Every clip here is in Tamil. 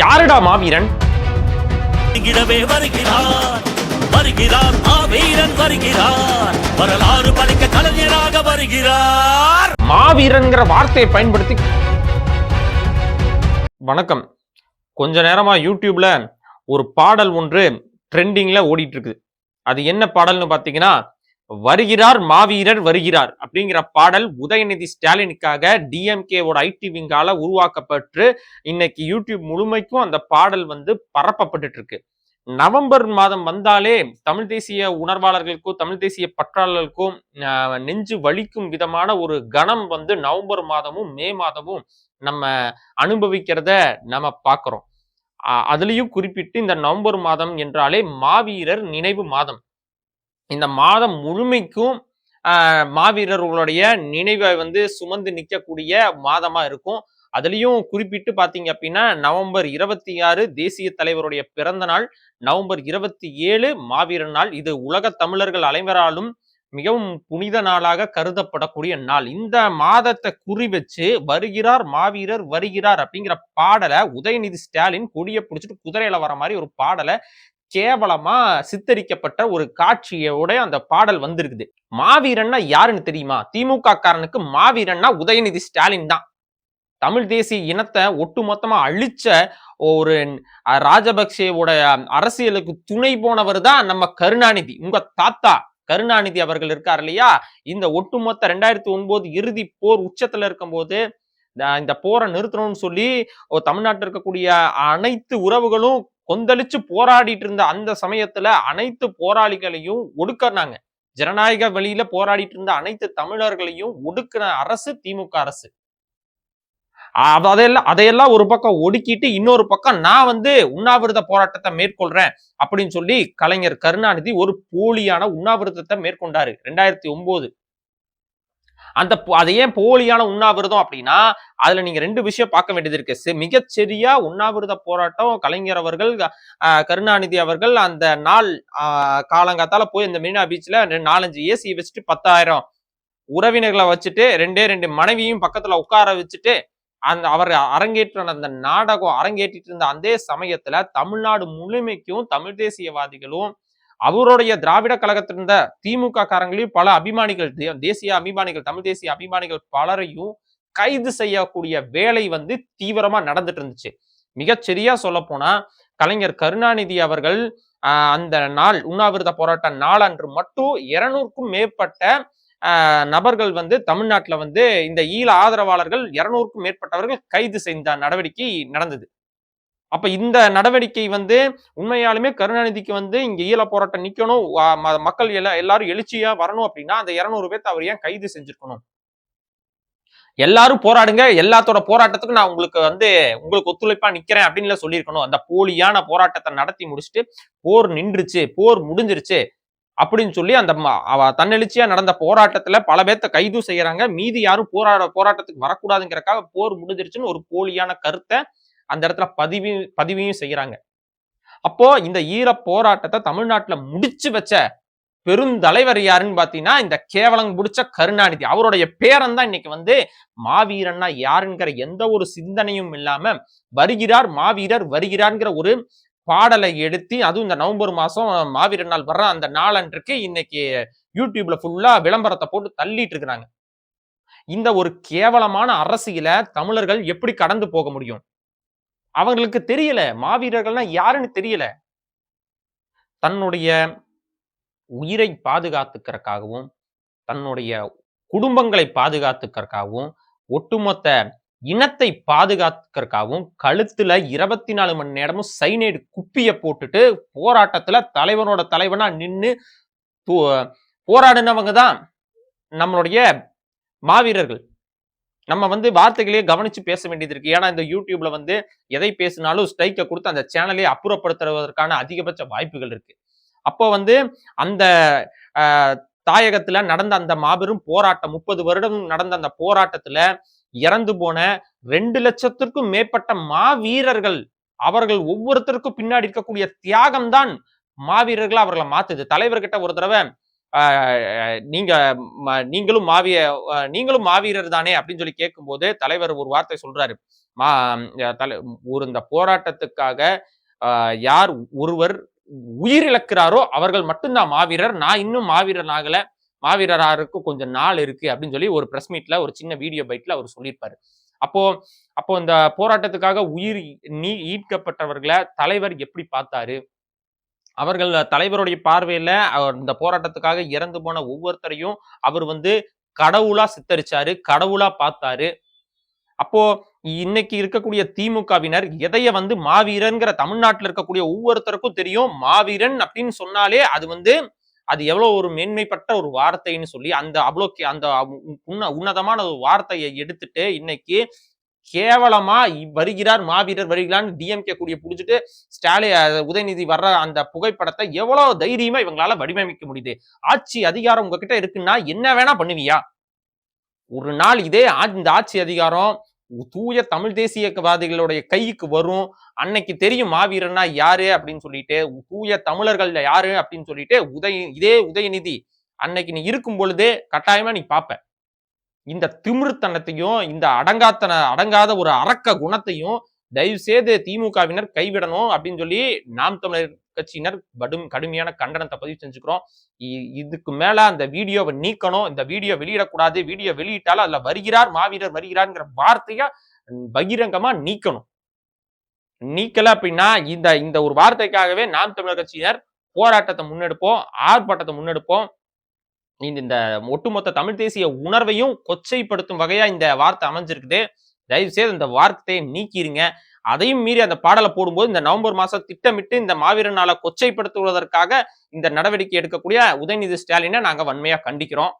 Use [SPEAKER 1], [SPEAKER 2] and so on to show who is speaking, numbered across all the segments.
[SPEAKER 1] யாருடா மாவீரன்?
[SPEAKER 2] இங்கிடவே வருகிறார். வருகிறார் மாவீரன் வருகிறார். வரலாறு படைக்க கலைஞராக வருகிறார்.
[SPEAKER 1] மாவீரன்கிற வார்த்தையை பயன்படுத்தி வணக்கம். கொஞ்ச நேரமா யூடியூப்ல ஒரு பாடல் ஒன்று ட்ரெண்டிங்ல ஓடிட்டு இருக்குது. அது என்ன பாடல்னு பாத்தீங்கன்னா வருகிறார் மாவீரர் வருகிறார் அப்படிங்கிற பாடல் உதயநிதி ஸ்டாலினுக்காக டிஎம்கேவோட ஐடி விங்கால உருவாக்கப்பட்டு இன்னைக்கு யூடியூப் முழுமைக்கும் அந்த பாடல் வந்து பரப்பப்பட்டுட்டு இருக்கு நவம்பர் மாதம் வந்தாலே தமிழ் தேசிய உணர்வாளர்களுக்கும் தமிழ் தேசிய பற்றாளர்களுக்கும் நெஞ்சு வலிக்கும் விதமான ஒரு கணம் வந்து நவம்பர் மாதமும் மே மாதமும் நம்ம அனுபவிக்கிறத நம்ம பார்க்குறோம். அதுலேயும் அதுலயும் குறிப்பிட்டு இந்த நவம்பர் மாதம் என்றாலே மாவீரர் நினைவு மாதம். இந்த மாதம் முழுமைக்கும் மாவீரர்களுடைய நினைவை வந்து சுமந்து நிற்கக்கூடிய மாதமா இருக்கும். அதுலேயும் குறிப்பிட்டு பார்த்தீங்க அப்படின்னா நவம்பர் இருபத்தி ஆறு தேசிய தலைவருடைய பிறந்த நாள் நவம்பர் இருபத்தி ஏழு மாவீரர் நாள். இது உலக தமிழர்கள் அனைவராலும் மிகவும் புனித நாளாக கருதப்படக்கூடிய நாள். இந்த மாதத்தை குறி வச்சு வருகிறார் மாவீரர் வருகிறார் அப்படிங்கிற பாடலை உதயநிதி ஸ்டாலின் கொடியை பிடிச்சிட்டு குதிரையில வர மாதிரி ஒரு பாடலை கேவலமா சித்தரிக்கப்பட்ட ஒரு காட்சியோட அந்த பாடல் வந்திருக்குது. மாவீரன்னா யாருன்னு தெரியுமா? திமுக காரனுக்கு மாவீரன்னா உதயநிதி ஸ்டாலின் தான். தமிழ் தேசிய இனத்தை ஒட்டுமொத்தமா அழிச்ச ஒரு ராஜபக்சேவோட அரசியலுக்கு துணை போனவர் தான் நம்ம கருணாநிதி. உங்க தாத்தா கருணாநிதி அவர்கள் இருக்கார் இல்லையா? இந்த ஒட்டுமொத்த ரெண்டாயிரத்தி ஒன்பது இறுதி போர் உச்சத்துல இருக்கும்போது இந்த- இந்த போரை நிறுத்தணும்னு சொல்லி ஓ, தமிழ்நாட்டில் இருக்கக்கூடிய அனைத்து உறவுகளும் கொந்தளிச்சு போராடிட்டு இருந்த அந்த சமயத்துல அனைத்து போராளிகளையும் ஒடுக்கினாங்க. ஜனநாயக வழியில போராடிட்டு இருந்த அனைத்து தமிழர்களையும் ஒடுக்கின அரசு திமுக அரசு. அதையெல்லாம் அதையெல்லாம் ஒரு பக்கம் ஒடுக்கிட்டு இன்னொரு பக்கம் நான் வந்து உண்ணாவிரத போராட்டத்தை மேற்கொள்றேன் அப்படின்னு சொல்லி கலைஞர் கருணாநிதி ஒரு போலியான உண்ணாவிரதத்தை மேற்கொண்டாரு ரெண்டாயிரத்தி ஒன்பது அந்த அது ஏன் போலியான உண்ணாவிரதம் அப்படின்னா அதுல நீங்க ரெண்டு விஷயம் பார்க்க வேண்டியது இருக்கு. மிகச்சரியா உண்ணாவிரத போராட்டம் கலைஞர் அவர்கள் கருணாநிதி அவர்கள் அந்த நாள் அஹ், காலங்காத்தால போய் இந்த மெரினா பீச்ல ரெண்டு- நாலஞ்சு ஏசி வச்சுட்டு பத்தாயிரம் உறவினர்களை வச்சுட்டு ரெண்டே ரெண்டு மனைவியும் பக்கத்துல உட்கார வச்சுட்டு அந்த அவர் அரங்கேற்ற அந்த நாடகம் அரங்கேற்றிட்டு இருந்த அதே சமயத்துல தமிழ்நாடு முழுமைக்கும் தமிழ் தேசியவாதிகளும் அவருடைய திராவிட கழகத்தில் இருந்த திமுக காரங்களையும் பல அபிமானிகள் தே- தேசிய அபிமானிகள் தமிழ் தேசிய அபிமானிகள் பலரையும் கைது செய்யக்கூடிய வேலை வந்து தீவிரமா நடந்துட்டு இருந்துச்சு. மிகச்சரியா சொல்ல போனா கலைஞர் கருணாநிதி அவர்கள் அந்த நாள் உண்ணாவிரத போராட்ட அன்று மட்டும் இருநூறுக்கும் மேற்பட்ட நபர்கள் வந்து தமிழ்நாட்டில் வந்து இந்த ஈழ ஆதரவாளர்கள் இருநூறுக்கும் மேற்பட்டவர்கள் கைது செய்த நடவடிக்கை நடந்தது. அப்ப இந்த நடவடிக்கை வந்து உண்மையாலுமே கருணாநிதிக்கு வந்து இங்க ஈழ போராட்டம் நிக்கணும். ம- மக்கள் எல்லா எல்லாரும் எழுச்சியா வரணும் அப்படின்னா அந்த இருநூறு பேர்த்த அவர் ஏன் கைது செஞ்சிருக்கணும்? எல்லாரும் போராடுங்க. எல்லாத்தோட போராட்டத்துக்கும் நான் உங்களுக்கு வந்து உங்களுக்கு ஒத்துழைப்பா நிக்கிறேன் அப்படின்னு சொல்லியிருக்கணும். அந்த போலியான போராட்டத்தை நடத்தி முடிச்சுட்டு போர் நின்றுச்சு போர் முடிஞ்சிருச்சு அப்படின்னு சொல்லி அந்த அவ தன்னெழுச்சியா நடந்த போராட்டத்துல பல பேர்த்த கைது செய்யறாங்க. மீதி யாரும் போராட போராட்டத்துக்கு வரக்கூடாதுங்கிறக்காக போர் முடிஞ்சிருச்சுன்னு ஒரு போலியான கருத்தை அந்த இடத்துல பதிவு பதிவையும் செய்யறாங்க அப்போ இந்த ஈர போராட்டத்தை தமிழ்நாட்டுல முடிச்சு வச்ச பெருந்தலைவர் யாருன்னு பாத்தீங்கன்னா இந்த கேவலம் பிடிச்ச கருணாநிதி. அவருடைய பேரன் தான் இன்னைக்கு வந்து மாவீரன்னா யாருங்கிற எந்த ஒரு சிந்தனையும் இல்லாம வருகிறார் மாவீரர் வருகிறார்ங்கிற ஒரு பாடலை எடுத்து அதுவும் இந்த நவம்பர் மாசம் மாவீரர் நாள் வர்ற அந்த நாளன்றைக்கு இன்னைக்கு யூடியூப்ல ஃபுல்லா விளம்பரத்தை போட்டு தள்ளிட்டு இருக்கிறாங்க. இந்த ஒரு கேவலமான அரசியல தமிழர்கள் எப்படி கடந்து போக முடியும்? அவங்களுக்கு தெரியல. மாவீரர்கள்னா யாருன்னு தெரியல. தன்னுடைய உயிரை பாதுகாத்துக்கிறக்காகவும் தன்னுடைய குடும்பங்களை பாதுகாத்துக்கிறக்காகவும் ஒட்டுமொத்த இனத்தை பாதுகாத்துக்கிறதுக்காகவும் கழுத்துல இருபத்தி நாலு மணி நேரமும் சைனைடு குப்பிய போட்டுட்டு போராட்டத்துல தலைவனோட தலைவனா நின்று போராடினவங்க தான் நம்மளுடைய மாவீரர்கள். நம்ம வந்து வார்த்தைகளையே கவனிச்சு பேச வேண்டியது இருக்கு. ஏன்னா இந்த யூடியூப்ல வந்து எதை பேசினாலும் ஸ்ட்ரைக்கை கொடுத்து அந்த சேனலை அப்புறப்படுத்துவதற்கான அதிகபட்ச வாய்ப்புகள் இருக்கு. அப்போ வந்து அந்த தாயகத்துல நடந்த அந்த மாபெரும் போராட்டம் முப்பது வருடம் நடந்த அந்த போராட்டத்துல இறந்து போன ரெண்டு லட்சத்திற்கும் மேற்பட்ட மாவீரர்கள் அவர்கள் ஒவ்வொருத்தருக்கும் பின்னாடி இருக்கக்கூடிய தியாகம் தான் மாவீரர்களா அவர்களை மாத்துது. தலைவர்கிட்ட ஒரு தடவை நீங்கள் நீங்க நீங்களும் மாவிய நீங்களும் மாவீரர் தானே அப்படின்னு சொல்லி கேட்கும்போது தலைவர் ஒரு வார்த்தை சொல்றாரு. மா தலை ஒரு இந்த போராட்டத்துக்காக யார் ஒருவர் உயிரிழக்கிறாரோ அவர்கள் மட்டும்தான் மாவீரர். நான் இன்னும் மாவீரன் ஆகல. மாவீரராருக்கு கொஞ்சம் நாள் இருக்கு அப்படின்னு சொல்லி ஒரு ப்ரெஸ் மீட்ல ஒரு சின்ன வீடியோ பைட்ல அவர் சொல்லியிருப்பாரு. அப்போ அப்போ இந்த போராட்டத்துக்காக உயிர் நீ ஈட்கப்பட்டவர்களை தலைவர் எப்படி பார்த்தாரு? அவர்கள் தலைவருடைய பார்வையில் அவர் இந்த போராட்டத்துக்காக இறந்து போன ஒவ்வொருத்தரையும் அவர் வந்து கடவுளா சித்தரிச்சாரு கடவுளா பார்த்தாரு. அப்போ இன்னைக்கு இருக்கக்கூடிய திமுகவினர் எதைய வந்து மாவீரன்கிற தமிழ்நாட்டில் இருக்கக்கூடிய ஒவ்வொருத்தருக்கும் தெரியும். மாவீரன் அப்படின்னு சொன்னாலே அது வந்து அது எவ்வளோ ஒரு மேன்மைப்பட்ட ஒரு வார்த்தைன்னு சொல்லி அந்த அவ்வளோ அந்த உன்ன உன்னதமான ஒரு வார்த்தையை எடுத்துட்டு இன்னைக்கு கேவலமா வருகிறார் மாவீரர் வருகிறான்னு டிஎம்கே கூடிய புடிச்சிட்டு ஸ்டாலின் உதயநிதி வர்ற அந்த புகைப்படத்தை எவ்வளவு தைரியமா இவங்களால வடிவமைக்க முடியுது? ஆட்சி அதிகாரம் உங்ககிட்ட இருக்குன்னா என்ன வேணா பண்ணுவியா? ஒரு நாள் இதே ஆ- இந்த ஆட்சி அதிகாரம் தூய தமிழ் தேசியவாதிகளுடைய கைக்கு வரும். அன்னைக்கு தெரியும் மாவீரன்னா யாரு அப்படின்னு சொல்லிட்டு தூய தமிழர்கள் யாரு அப்படின்னு சொல்லிட்டு உதய இதே உதயநிதி அன்னைக்கு நீ இருக்கும் பொழுதே கட்டாயமா நீ பாப்ப. இந்த திமிருத்தனத்தையும் இந்த அடங்காத்தன அடங்காத ஒரு அரக்க குணத்தையும் தயவு செய்து திமுகவினர் கைவிடணும் அப்படின்னு சொல்லி நாம் தமிழர் கட்சியினர் கடும் கடுமையான கண்டனத்தை பதிவு செஞ்சுக்கிறோம். இ- இதுக்கு மேல அந்த வீடியோவை நீக்கணும். இந்த வீடியோ வெளியிடக்கூடாது. வீடியோ வெளியிட்டாலும் அதுல வருகிறார் மாவீரர் வருகிறார்ங்கிற வார்த்தைய பகிரங்கமா நீக்கணும். நீக்கல அப்படின்னா இந்த இந்த ஒரு வார்த்தைக்காகவே நாம் தமிழர் கட்சியினர் போராட்டத்தை முன்னெடுப்போம் ஆர்ப்பாட்டத்தை முன்னெடுப்போம். இந்த இந்த ஒட்டுமொத்த தமிழ் தேசிய உணர்வையும் கொச்சைப்படுத்தும் வகையா இந்த வார்த்தை அமைஞ்சிருக்குது. தயவு செய்து இந்த வார்த்தையை நீக்கிருங்க. அதையும் மீறி அந்த பாடலை போடும்போது இந்த நவம்பர் மாசம் திட்டமிட்டு இந்த மாவீரர் நாளை கொச்சைப்படுத்துவதற்காக இந்த நடவடிக்கை எடுக்கக்கூடிய உதயநிதி ஸ்டாலினை நாங்க வன்மையா கண்டிக்கிறோம்.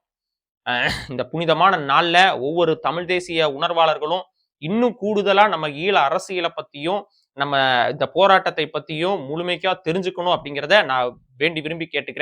[SPEAKER 1] இந்த புனிதமான நாள்ல ஒவ்வொரு தமிழ் தேசிய உணர்வாளர்களும் இன்னும் கூடுதலா நம்ம ஈழ அரசியலை பத்தியும் நம்ம இந்த போராட்டத்தை பத்தியும் முழுமைக்கா தெரிஞ்சுக்கணும் அப்படிங்கிறத நான் வேண்டி விரும்பி கேட்டுக்கிறேன்.